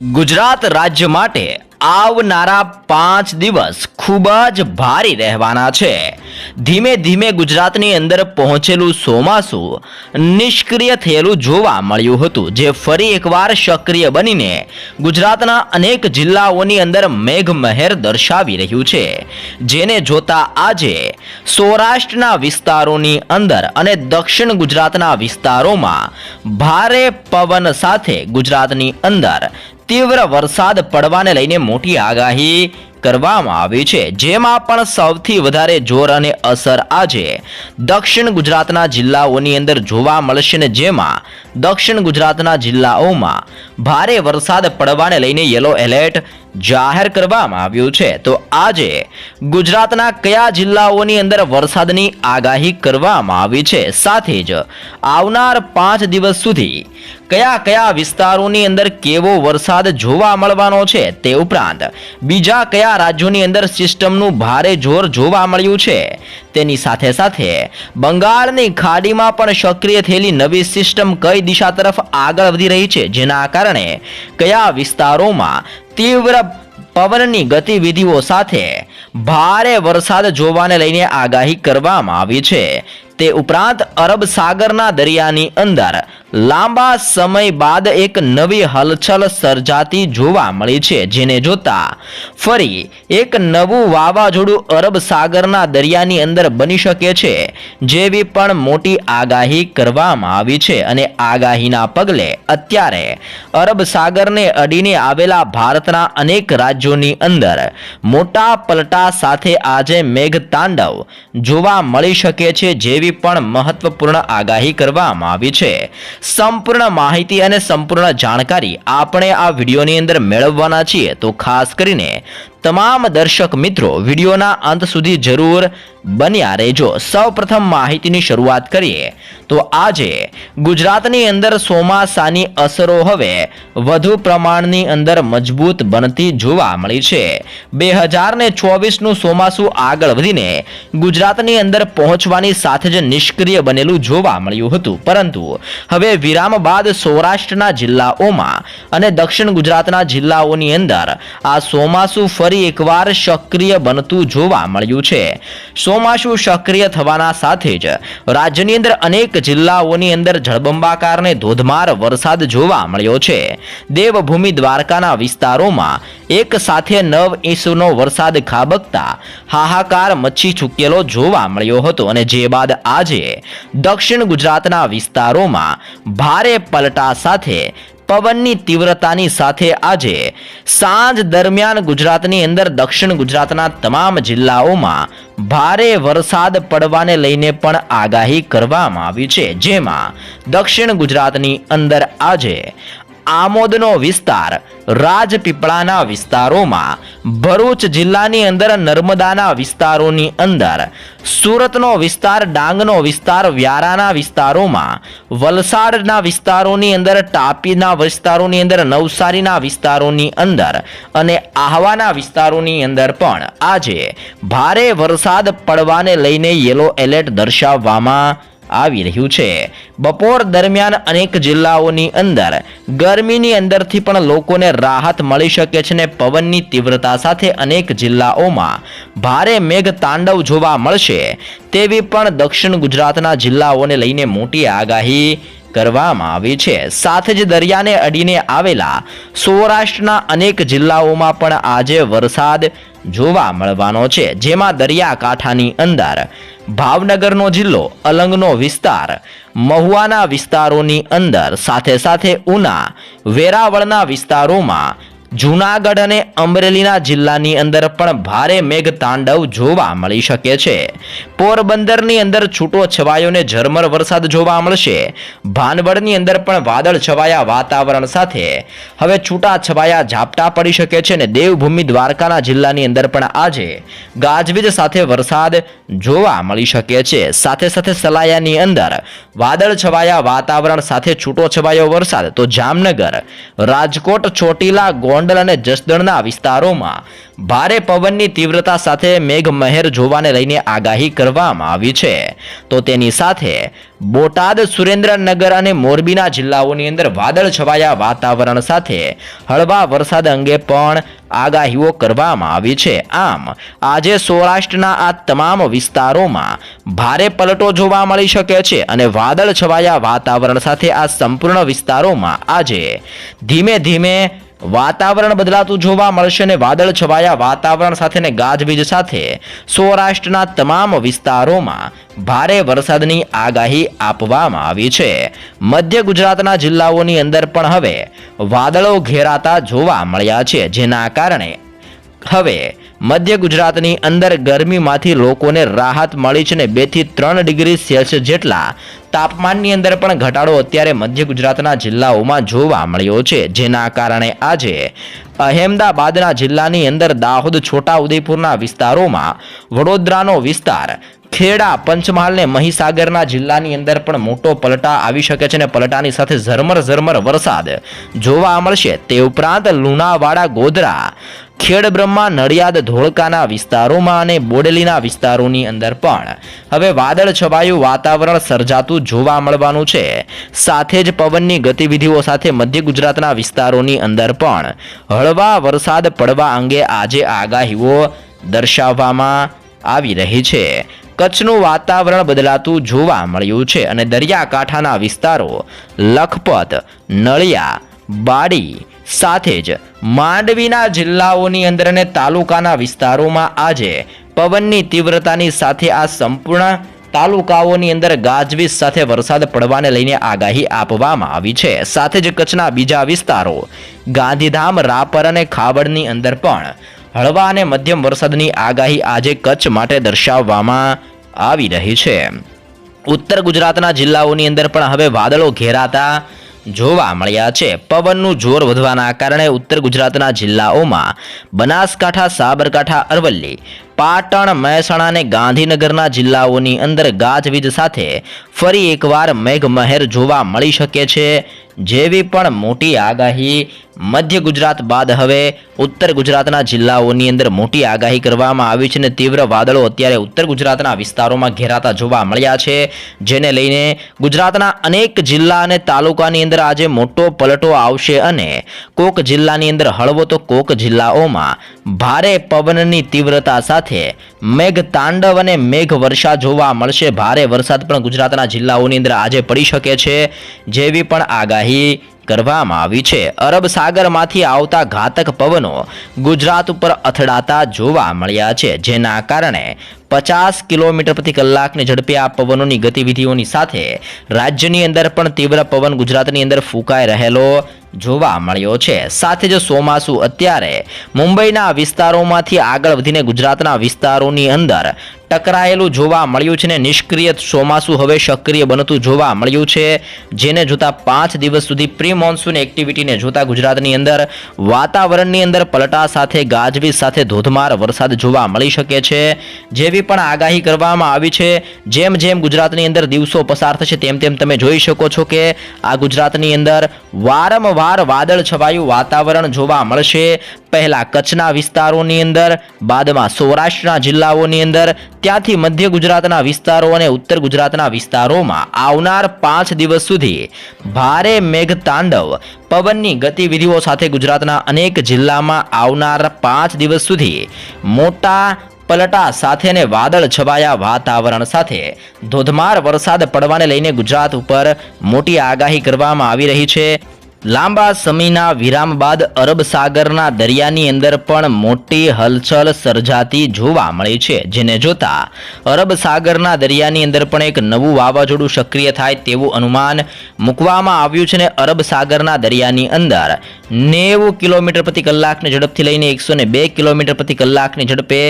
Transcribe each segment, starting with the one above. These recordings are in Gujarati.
ગુજરાત રાજ્ય માટે આવનારા પાંચ દિવસ ખૂબ જ ભારી રહેવાના છે. ધીમે ધીમે ગુજરાતની અંદર પહોંચેલું ચોમાસું નિષ્ક્રિય થયેલું જોવા મળ્યું હતું, જે ફરી એકવાર સક્રિય બનીને ગુજરાતના અનેક જિલ્લાઓની અંદર મેઘમહેર દર્શાવી રહ્યું છે. જેને જોતા આજે સૌરાષ્ટ્રના વિસ્તારોની અંદર અને દક્ષિણ ગુજરાતના વિસ્તારોમાં ભારે પવન સાથે ગુજરાતની અંદર તીવ્ર વરસાદ પડવાને લઈને મોટી આગાહી કરવામાં આવી છે. જેમાં પણ સૌથી વધારે જોર અને અસર આજે દક્ષિણ ગુજરાતના જિલ્લાઓની અંદર જોવા મળશે ને જેમાં દક્ષિણ ગુજરાતના જિલ્લાઓમાં ભારે વરસાદ પડવાને લઈને યલો એલર્ટ જાહેર કરવામાં આવ્યું છે. તો આજે ગુજરાતના કયા જિલ્લાઓની અંદર વરસાદની આગાહી કરવામાં આવી છે? સાથે જ આવનાર પાંચ દિવસ સુધી કયા કયા વિસ્તારોની અંદર કેવો વરસાદ જોવા મળવાનો છે તે ઉપરાંત બીજા કયા રાજ્યોની અંદર સિસ્ટમનું ભારે જોર જોવા મળ્યું છે? તેની સાથે સાથે બંગાળની ખાડીમાં પણ સક્રિય થયેલી નવી સિસ્ટમ કઈ દિશા તરફ આગળ વધી રહી છે? જેના કારણે કયા વિસ્તારોમાં તીવ્ર પવનની ગતિવિધિઓ સાથે ભારે વરસાદ જોવાને લઈને આગાહી કરવામાં આવી છે. તે ઉપરાંત અરબ સાગરના દરિયાની અંદર. લાંબા સમય બાદ એક નવી હલચલ સર્જાતી જોવા મળી છે, જેને જોતા ફરી એક નવું વાવાઝોડું અરબ સાગરના દરિયાની અંદર બની શકે છે, જેવી પણ મોટી આગાહી કરવામાં આવી છે અને આગાહીના પગલે અત્યારે અરબ સાગરને અડીને આવેલા ભારતના અનેક રાજ્યોની અંદર મોટા પલટા સાથે આજે મેઘ તાંડવ જોવા મળી શકે છે, જેવી પણ મહત્વપૂર્ણ આગાહી કરવામાં આવી છે. સંપૂર્ણ માહિતી અને સંપૂર્ણ જાણકારી આપણે આ વિડીયોની અંદર મેળવવાના છીએ. તો ખાસ કરીને તમામ દર્શક મિત્રો વિડીયોના અંત સુધી જરૂર બન્યા રહેજો. સૌપ્રથમ માહિતીની શરૂઆત કરીએ. તો આજે ગુજરાતની અંદર ચોમાસાની અસરો હવે વધુ પ્રમાણની અંદર મજબૂત બનતી જોવા મળી છે. બે હજાર ને ચોવીસનું ચોમાસું આગળ વધીને ગુજરાતની અંદર પહોંચવાની સાથે જ નિષ્ક્રિય બનેલું જોવા મળ્યું હતું. પરંતુ હવે વિરામ બાદ સૌરાષ્ટ્રના જિલ્લાઓમાં અને દક્ષિણ ગુજરાતના જિલ્લાઓની અંદર આ ચોમાસું ફરી એકવાર સક્રિય બનતું જોવા મળ્યું છે. ચોમાસું સક્રિય થવાના સાથે જ રાજ્યની અંદર અનેક જિલ્લાઓની અંદર જળબંબાકારને ધોધમાર વરસાદ જોવા મળ્યો છે. દેવભૂમિ દ્વારકાના વિસ્તારોમાં એક સાથે નવ ઇંચનો વરસાદ ખાબકતા હાહાકાર મચ્છી ચૂકેલો જોવા મળ્યો હતો અને જે બાદ આજે દક્ષિણ ગુજરાતના વિસ્તારોમાં ભારે પલટા સાથે પવનની તીવ્રતાની સાથે આજે સાંજ દરમિયાન ગુજરાતની અંદર દક્ષિણ ગુજરાતના તમામ જિલ્લાઓમાં ભારે વરસાદ પડવાને લઈને પણ આગાહી કરવામાં આવી છે. જેમાં દક્ષિણ ગુજરાતની અંદર આજે આમોદનો વિસ્તાર રાજપીપળાના વિસ્તારોમાં. ભરૂચ જિલ્લાની અંદર નર્મદાના વિસ્તારોની અંદર. સુરતનો વિસ્તાર, ડાંગનો વિસ્તાર, વ્યારાના વિસ્તારોમાં. વલસાડના વિસ્તારોની અંદર, તાપીના વિસ્તારોની અંદર, નવસારીના વિસ્તારોની અંદર અને આહવાના વિસ્તારોની અંદર પણ. આજે ભારે વરસાદ પડવાને લઈને યલો એલર્ટ દર્શાવવામાં આવી રહ્યું છે. બપોર દરમિયાન અનેક જિલ્લાઓની અંદર ગરમીની અંદરથી પણ લોકોને રાહત મળી શકે છે ને પવનની તીવ્રતા સાથે અનેક જિલ્લાઓમાં ભારે મેઘ તાંડવ જોવા મળશે. તેવી પણ દક્ષિણ ગુજરાતના જિલ્લાઓને લઈને મોટી આગાહી કરવામાં આવી છે. સાથે જ દરિયાને અડીને આવેલા સૌરાષ્ટ્રના અનેક જિલ્લાઓમાં પણ આજે વરસાદ જોવા મળવાનો છે. જેમાં દરિયાકાંઠાની અંદર ભાવનગરનો જિલ્લો, અલંગનો વિસ્તાર, મહુવાના વિસ્તારોની અંદર સાથે સાથે ઉના, વેરાવળના વિસ્તારોમાં જૂનાગઢ અને અમરેલીના જિલ્લાની અંદર પણ ભારે મેઘ તાંડવ જોવા મળી શકે છે. પોરબંદરની અંદર છૂટો છવાયો ઝરમર વરસાદ જોવા મળશે. ભાનવડની અંદર પણ વાદળ છવાયા વાતાવરણ સાથે. હવે છૂટા છવાયા ઝાપટા પડી શકે છે અને દેવભૂમિ દ્વારકાના જિલ્લાની અંદર પણ આજે ગાજવીજ સાથે વરસાદ જોવા મળી શકે છે. સાથે સાથે સલાયાની અંદર વાદળ છવાયા વાતાવરણ સાથે છૂટો છવાયો વરસાદ. તો જામનગર, રાજકોટ, ચોટીલા, ગોંડલ ગોંડલ અને જસદણના વિસ્તારોમાં ભારે પવનની તીવ્રતા સાથે મેઘમહેર જોવાને લઈને આગાહી કરવામાં આવી છે. તો તેની સાથે બોટાદ, સુરેન્દ્રનગર અને મોરબીના જિલ્લાઓની અંદર વાદળ છવાયા વાતાવરણ સાથે હળવા વરસાદ અંગે પણ આગાહીઓ કરવામાં આવી છે. આમ, આજે સૌરાષ્ટ્રના આ તમામ વિસ્તારોમાં ભારે પલટો જોવા મળી શકે છે અને વાદળ છવાયા વાતાવરણ સાથે આ સંપૂર્ણ વિસ્તારોમાં આજે ધીમે ધીમે વાતાવરણ બદલાતું જોવા મળશે અને વાદળ છવાયા વાતાવરણ સાથે ને ગાજવીજ સાથે સૌરાષ્ટ્રના તમામ વિસ્તારોમાં ભારે વરસાદની આગાહી આપવામાં આવી છે. મધ્ય ગુજરાતના જિલ્લાઓની અંદર પણ હવે વાદળો ઘેરાતા જોવા મળ્યા છે, જેના કારણે હવે મધ્ય ગુજરાતની અંદર ગરમીમાંથી લોકોને રાહત મળી છે ને બેથી ત્રણ ડિગ્રી સેલ્સિયસ જેટલા તાપમાનની અંદર પણ ઘટાડો અત્યારે મધ્ય ગુજરાતના જિલ્લાઓમાં જોવા મળ્યો છે. જેના કારણે આજે અહેમદાબાદના જિલ્લાની અંદર દાહોદ છોટા ઉદેપુરના વિસ્તારોમાં વડોદરાનો વિસ્તાર ખેડા, પંચમહાલ ને મહીસાગરના જિલ્લાની અંદર પણ મોટો પલટા આવી શકે છે અને પલટાની સાથે ઝરમર ઝરમર વરસાદ જોવા મળશે. તે ઉપરાંત લુણાવાડા, ગોધરા, ખેડબ્રહ્મા, નડિયાદ, ધોળકાના વિસ્તારોમાં અને બોડેલીના વિસ્તારોની અંદર પણ. હવે વાદળ છવાયું, વાતાવરણ સર્જાતું જોવા મળવાનું છે. સાથે જ પવનની ગતિવિધિઓ સાથે મધ્ય ગુજરાતના વિસ્તારોની અંદર પણ હળવા વરસાદ પડવા અંગે આજે આગાહીઓ દર્શાવવામાં આવી રહી છે. કચ્છનું વાતાવરણ બદલાતું જોવા મળ્યું છે અને દરિયાકાંઠાના વિસ્તારો, લખપત, નળિયા, બાડી સાથે જ માંડવીના જિલ્લાઓની અંદર અને તાલુકાના વિસ્તારોમાં આજે પવનની તીવ્રતાની સાથે આ સંપૂર્ણ તાલુકાઓની અંદર ગાજવીજ સાથે વરસાદ પડવાને લઈને આગાહી આપવામાં આવી છે. સાથે જ કચ્છના બીજા વિસ્તારો, ગાંધીધામ, રાપર અને ખાવડની અંદર પણ હળવા અને મધ્યમ વરસાદની આગાહી આજે કચ્છ માટે દર્શાવવામાં આવી રહી છે. ઉત્તર ગુજરાતના જિલ્લાઓની અંદર પણ હવે વાદળો ઘેરાતા જોવા મળ્યા છે. પવનનું જોર વધવાના કારણે ઉત્તર ગુજરાતના જિલ્લાઓમાં બનાસકાંઠા, સાબરકાંઠા, અરવલ્લી પાટણ મહેસાણા અને ગાંધીનગરના જિલ્લાઓની અંદર ગાજવીજ સાથે ફરી એકવાર મેઘમહેર જોવા મળી શકે છે. જેવી પણ મોટી આગાહી મધ્ય ગુજરાત બાદ હવે ઉત્તર ગુજરાતના જિલ્લાઓની અંદર મોટી આગાહી કરવામાં આવી છે અને તીવ્ર વાદળો અત્યારે ઉત્તર ગુજરાતના વિસ્તારોમાં ઘેરાતા જોવા મળ્યા છે. જેને લઈને ગુજરાતના અનેક જિલ્લા અને તાલુકાની અંદર આજે મોટો પલટો આવશે અને કોક જિલ્લાની અંદર હળવો તો કોક જિલ્લાઓમાં ભારે પવનની તીવ્રતા સાથે મેઘ તાંડવ અને મેઘ વર્ષા જોવા મળશે. ભારે વરસાદ પણ ગુજરાતના જિલ્લાઓની અંદર આજે પડી શકે છે, જેવી પણ આગાહી કરવામાં આવી છે. અરબ સાગરમાંથી આવતા ઘાતક પવનો ગુજરાત ઉપર અથડાતા જોવા મળ્યા છે, જેના કારણે પચાસ કિલોમીટર પ્રતિ કલાકની ઝડપે આ પવનોની ગતિવિધિઓની સાથે રાજ્યની અંદર પણ તીવ્ર પવન ગુજરાતની અંદર ફૂંકાઈ રહેલો જોવા મળ્યો છે. સાથે જ ચોમાસું અત્યારે મુંબઈના વિસ્તારોમાંથી આગળ વધીને ગુજરાતના વિસ્તારોની અંદર ટકરાયેલું જોવા મળ્યું છે ને નિષ્ક્રિય ચોમાસું હવે સક્રિય બનતું જોવા મળ્યું છે. જેને જોતા પાંચ દિવસ સુધી પ્રી મોન્સૂન એક્ટિવિટીને જોતા ગુજરાતની અંદર વાતાવરણની અંદર પલટા સાથે, ગાજવીજ સાથે ધોધમાર વરસાદ જોવા મળી શકે છે. જેવી પણ આગાહી કરવામાં આવી છે, જેમ જેમ ગુજરાતની અંદર દિવસો પસાર થશે તેમ તેમ તમે જોઈ શકો છો કે આ ગુજરાતની અંદર વારંવાર વાદળ છવાયું વાતાવરણ જોવા મળશે. પહેલા કચ્છના વિસ્તારોની અંદર, બાદમાં સૌરાષ્ટ્રના જિલ્લાઓની અંદર, ત્યાંથી મધ્ય ગુજરાતના વિસ્તારો અને ઉત્તર ગુજરાતના વિસ્તારોમાં આવનાર પાંચ દિવસ સુધી ભારે મેઘતાંડવ પવનની ગતિવિધિઓ સાથે ગુજરાતના અનેક જિલ્લામાં આવનાર પાંચ દિવસ સુધી મોટા પલટા સાથે ને વાદળ છવાયા વાતાવરણ સાથે ધોધમાર વરસાદ પડવાને લઈને ગુજરાત ઉપર મોટી આગાહી કરવામાં આવી રહી છે. લાંબા સમયના વિરામ બાદ અરબ સાગરના દરિયાની અંદર પણ મોટી હલચલ સર્જાતી જોવા મળી છે. જેને જોતા અરબ સાગરના દરિયાની અંદર પણ એક નવું વાવાઝોડું સક્રિય થાય તેવું અનુમાન મૂકવામાં આવ્યું છે ને અરબ સાગરના દરિયાની અંદર. નેવું કિલોમીટર પ્રતિ કલાકની ઝડપથી લઈને એકસો બે કિલોમીટર પ્રતિ કલાકની ઝડપે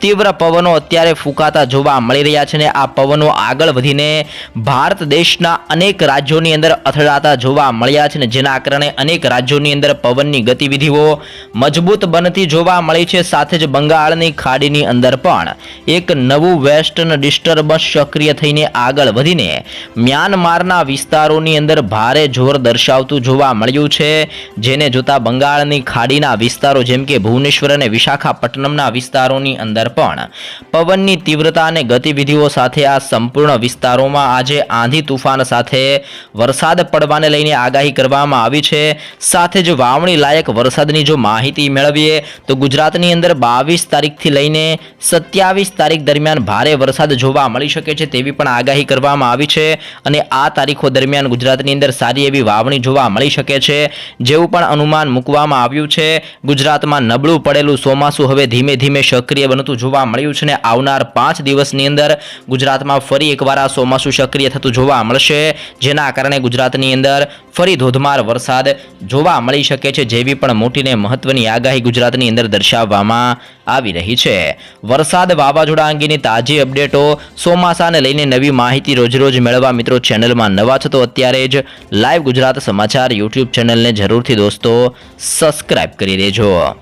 તીવ્ર પવનો અત્યારે ફૂંકાતા જોવા મળી રહ્યા છે ને આ પવનો આગળ વધીને ભારત દેશના અનેક રાજ્યોની અંદર અથડાતા જોવા મળ્યા છે ને જેના કારણે અનેક રાજ્યોની અંદર પવનની ગતિવિધિઓ મજબૂત બનતી જોવા મળી છે. સાથે જ બંગાળની ખાડીની અંદર પણ એક નવું વેસ્ટર્ન ડિસ્ટર્બન્સ સક્રિય થઈને આગળ વધીને મ્યાનમારના વિસ્તારોની અંદર ભારે જોર દર્શાવતું જોવા મળ્યું છે. જેને જોતા બંગાળની ખાડીના વિસ્તારો જેમ કે ભુવનેશ્વર અને વિશાખાપટ્ટનમના વિસ્તારોની અંદર પણ પવનની તીવ્રતા અને ગતિવિધિઓ સાથે આ સંપૂર્ણ વિસ્તારોમાં આજે આંધી તુફાન સાથે વરસાદ પડવાને લઈને આગાહી કરવામાં આવી છે. સાથે જ વાવણી લાયક વરસાદની જો માહિતી મેળવીએ, તો ગુજરાતની અંદર બાવીસ તારીખથી લઈને સત્યાવીસ તારીખ દરમિયાન ભારે વરસાદ જોવા મળી શકે છે તેવી પણ આગાહી કરવામાં આવી છે અને આ તારીખો દરમિયાન ગુજરાતની અંદર સારી એવી વાવણી જોવા મળી શકે છે. જેવું પણ અનુમાન મૂકવામાં આવ્યું છે, ગુજરાતમાં નબળું પડેલું ચોમાસું હવે ધીમે ધીમે સક્રિય બનતું જોવા મળ્યું છે અને આવનાર પાંચ દિવસની અંદર ગુજરાતમાં ફરી એકવાર આ ચોમાસું સક્રિય થતું જોવા મળશે. જેના કારણે ગુજરાતની અંદર ફરી ધોધમાર વરસાદ જોવા મળી શકે છે જેવી પણ મોટીને મહત્વની આગાહી ગુજરાતની અંદર દર્શાવવામાં આવી રહી છે. વરસાદ વાવાઝોડા અંગેની તાજી અપડેટો ચોમાસાને લઈને નવી માહિતી રોજરોજ મેળવવા મિત્રો ચેનલમાં નવા છો તો અત્યારે જ લાઈવ ગુજરાત સમાચાર યુટ્યુબ ચેનલને જરૂરથી દોસ્તો સબસ્ક્રાઇબ કરી દેજો.